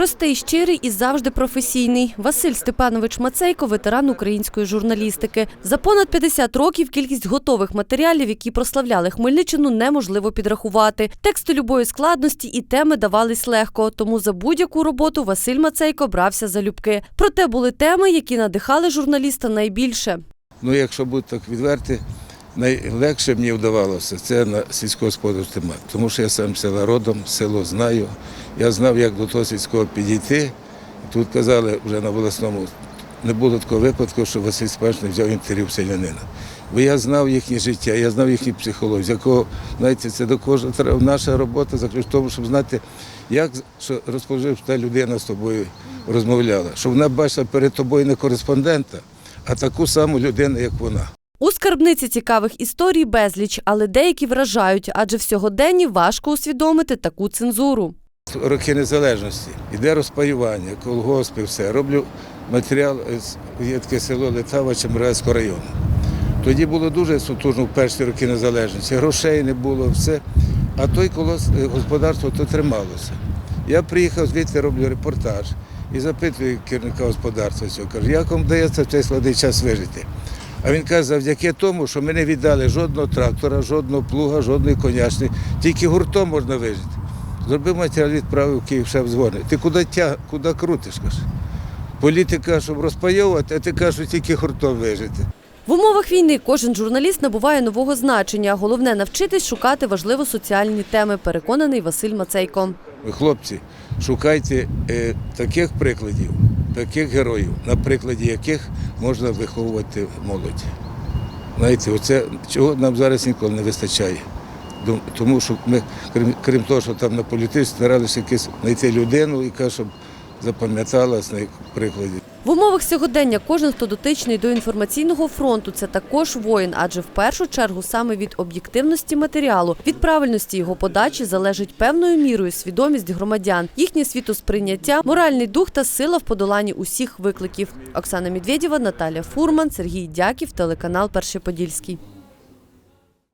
Простий, щирий і завжди професійний. Василь Степанович Мацейко, ветеран української журналістики. За понад 50 років кількість готових матеріалів, які прославляли Хмельниччину, неможливо підрахувати. Тексти любої складності і теми давались легко, тому за будь-яку роботу Василь Мацейко брався залюбки. Проте були теми, які надихали журналіста найбільше. Ну, якщо бути так відверти, найлегше мені вдавалося це на сільськогосподарський темат. Тому що я сам села родом, село знаю. Я знав, як до того сільського підійти. Тут казали вже на волосному, не було такого випадку, що Василь Степанович не взяв інтерв'ю селянина. Бо я знав їхнє життя, я знав їхню психологію, з якого, знаєте, це до кожного. Наша робота заключається в тому, щоб знати, як що розположив та людина з тобою розмовляла, щоб вона бачила перед тобою не кореспондента, а таку саму людину, як вона. У скарбниці цікавих історій безліч, але деякі вражають, адже в сьогоденні важко усвідомити таку цензуру. Роки незалежності. Іде розпаювання, колгоспи, все. Роблю матеріал, є таке село Литава Чемеровецького району. Тоді було дуже сутужно в перші роки незалежності. Грошей не було, все. А той колос е, господарство то трималося. Я приїхав звідти, роблю репортаж і запитую керівника господарства цього. Кажу, як вам вдається в цей складний час вижити? А він каже, завдяки тому, що ми не віддали жодного трактора, жодного плуга, жодної конячної, тільки гуртом можна вижити. Зробив матеріал, відправив в Київ, шеф дзвонить. Ти куди тя, куди крутиш? каже? Політика, щоб розпайовувати, а ти кажеш, що тільки гуртом вижити. В умовах війни кожен журналіст набуває нового значення. Головне навчитись шукати важливо соціальні теми, переконаний Василь Мацейко. Ви, хлопці, шукайте е, таких прикладів, таких героїв, на прикладі яких можна виховувати молодь. Знаєте, оце чого нам зараз ніколи не вистачає. Тому що ми, крім, крім того, що там на політиці, старалися якісь знайти людину, яка щоб запам'яталась на прикладі. В умовах сьогодення кожен, хто дотичний до інформаційного фронту, це також воїн, адже в першу чергу саме від об'єктивності матеріалу, від правильності його подачі залежить певною мірою свідомість громадян, їхнє світосприйняття, моральний дух та сила в подоланні усіх викликів. Оксана Медведєва, Наталя Фурман, Сергій Дяків, телеканал Перший Подільський.